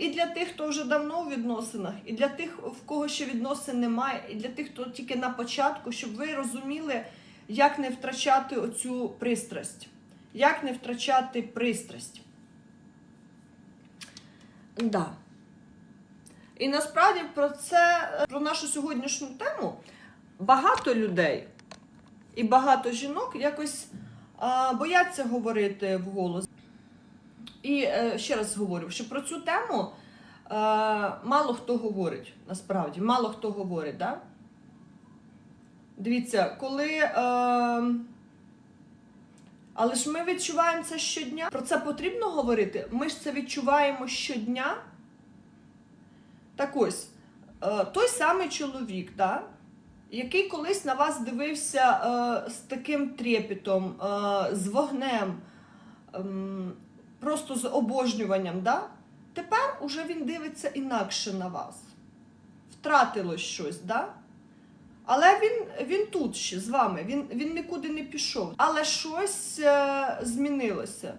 І для тих, хто вже давно у відносинах, і для тих, в кого ще відносин немає, і для тих, хто тільки на початку, щоб ви розуміли, як не втрачати оцю пристрасть. Як не втрачати пристрасть. Да. І насправді про це, про нашу сьогоднішню тему, багато людей і багато жінок якось а, бояться говорити вголос. І е, ще раз говорю, що про цю тему е, мало хто говорить, насправді, мало хто говорить, да? Дивіться, коли. Е, але ж ми відчуваємо це щодня. Про це потрібно говорити. Ми ж це відчуваємо щодня. Так ось, е, той самий чоловік, да? який колись на вас дивився е, з таким трепетом, е, з вогнем, ем, просто з обожнюванням, да? тепер уже він дивиться інакше на вас. Втратилось щось, да? Але він, він тут ще з вами, він, він нікуди не пішов. Але щось е, змінилося.